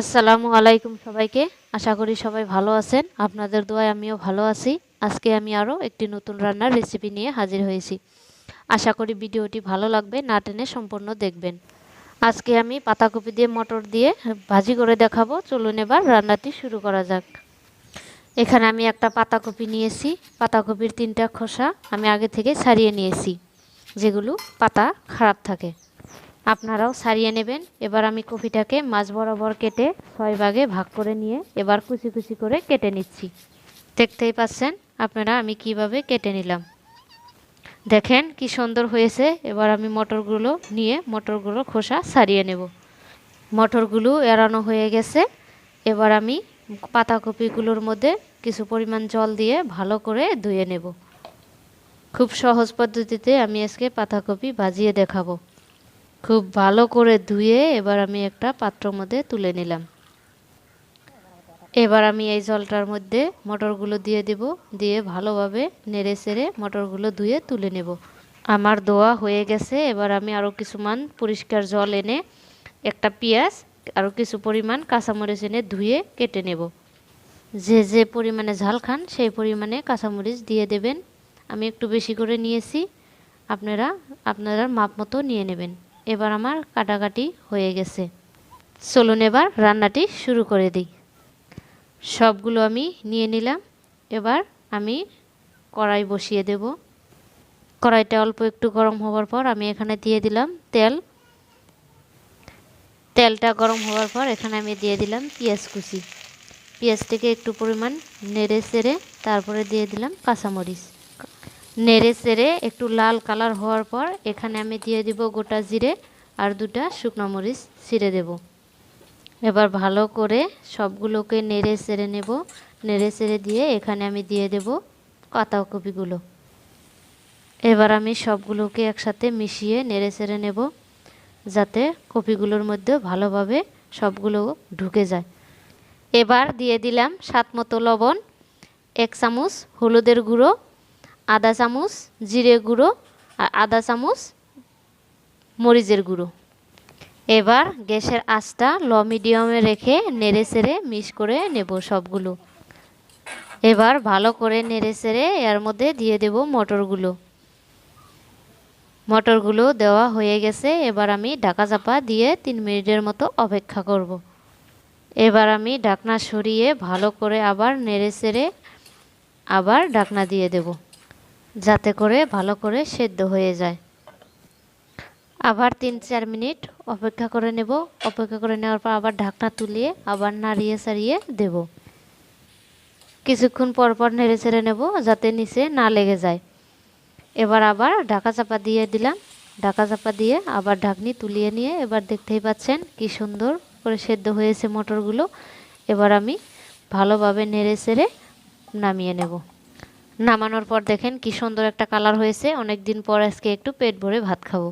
আসসালামু আলাইকুম সবাইকে। আশা করি সবাই ভালো আছেন। আপনাদের দোয়ায় আমিও ভালো আছি। আজকে আমি আরও একটি নতুন রান্নার রেসিপি নিয়ে হাজির হয়েছি। আশা করি ভিডিওটি ভালো লাগবে, না টেনে সম্পূর্ণ দেখবেন। আজকে আমি পাতাকপি দিয়ে মটর দিয়ে ভাজি করে দেখাবো। চলুন এবার রান্নাটি শুরু করা যাক। এখানে আমি একটা পাতাকপি নিয়েছি। পাতাকপির তিনটা খোসা আমি আগে থেকে ছাড়িয়ে নিয়েছি, যেগুলো পাতা খারাপ থাকে। আপনারাও সারিয়ে নেবেন। এবার আমি কপিটাকে মাছ বরাবর কেটে ছয় ভাগে ভাগ করে নিয়ে এবার কুচি কুচি করে কেটে নিচ্ছি। দেখতেই পাচ্ছেন আপনারা আমি কীভাবে কেটে নিলাম। দেখেন কি সুন্দর হয়েছে। এবার আমি মটরগুলো নিয়ে মটরগুলো খোসা সারিয়ে নেব। মটরগুলো এড়ানো হয়ে গেছে। এবার আমি পাতাকপিগুলোর মধ্যে কিছু পরিমাণ জল দিয়ে ভালো করে ধুয়ে নেব। খুব সহজ পদ্ধতিতে আমি আজকে পাতাকপি ভাজিয়ে দেখাবো। খুব ভালো করে ধুয়ে এবার আমি একটা পাত্র মধ্যে তুলে নিলাম। এবার আমি এই জলটার মধ্যে মটরগুলো দিয়ে দেব, দিয়ে ভালোভাবে নেড়ে সেড়ে মটরগুলো ধুয়ে তুলে নেব। আমার দোয়া হয়ে গেছে, এবার আমি আরও কিছুমান পরিষ্কার জল এনে একটা পেঁয়াজ আরও কিছু পরিমাণ কাঁচামরিচ এনে ধুয়ে কেটে নেব। যে যে পরিমাণে ঝাল খান, সেই পরিমাণে কাঁচামরিচ দিয়ে দেবেন। আমি একটু বেশি করে নিয়েছি, আপনারা আপনারা মাপ মতো নিয়ে নেবেন। এবার আমার কাটাকাটি হয়ে গেছে। চলুন এবার রান্নাটি শুরু করে দিই। সবগুলো আমি নিয়ে নিলাম। এবার আমি কড়াই বসিয়ে দেব। কড়াইটা অল্প একটু গরম হওয়ার পর আমি এখানে দিয়ে দিলাম তেল। তেলটা গরম হওয়ার পর এখানে আমি দিয়ে দিলাম পেঁয়াজ কুচি। পেঁয়াজটিকে একটু পরিমাণ নেড়ে সেড়ে তারপরে দিয়ে দিলাম কাঁচামরিচ। নেড়ে সেড়ে একটু লাল কালার হওয়ার পর এখানে আমি দিয়ে দিব গোটা জিরে আর দুটা শুকনো মরিচ ছিঁড়ে দেব। এবার ভালো করে সবগুলোকে নেড়ে সেড়ে নেব। নেড়ে সেড়ে দিয়ে এখানে আমি দিয়ে দেব পাতাকপিগুলো এবার আমি সবগুলোকে একসাথে মিশিয়ে নেড়ে সেড়ে নেব যাতে কপিগুলোর মধ্যে ভালোভাবে সবগুলো ঢুকে যায়। এবার দিয়ে দিলাম স্বাদ মতো লবণ, এক চামচ হলুদের গুঁড়ো আদা চামচ, জিরে গুঁড়ো আর আদা চামচ, মরিচের গুঁড়ো। এবার গ্যাসের আঁচটা লো মিডিয়ামে রেখে নেড়ে সেড়ে মিক্স করে নেব সবগুলো। এবার ভালো করে নেড়ে সেড়ে এর মধ্যে দিয়ে দেব মটরগুলো। মটরগুলো দেওয়া হয়ে গেছে, এবার আমি ঢাকা চাপা দিয়ে তিন মিনিটের মতো অপেক্ষা করব। এবার আমি ঢাকনা সরিয়ে ভালো করে আবার নেড়ে সেড়ে আবার ঢাকনা দিয়ে দেব। যাতে করে ভালো করে সেদ্ধ হয়ে যায়। আবার তিন চার মিনিট অপেক্ষা করে নেব। অপেক্ষা করে নেওয়ার পর আবার ঢাকনা তুলিয়ে আবার নাড়িয়ে সারিয়ে দেব। কিছুক্ষণ পর পর নেড়ে ছেড়ে নেব যাতে নিচে না লেগে যায়। এবার আবার ঢাকা চাপা দিয়ে দিলাম। ঢাকা চাপা দিয়ে আবার ঢাকনি তুলিয়ে নিয়ে এবার দেখতেই পাচ্ছেন কি সুন্দর করে সেদ্ধ হয়েছে মটরগুলো। এবার আমি ভালোভাবে নেড়ে সেড়ে নামিয়ে নেব। নামানোর পর দেখেন কি সুন্দর একটা কালার হয়েছে। অনেকদিন পর আজকে একটু পেট ভরে ভাত খাব।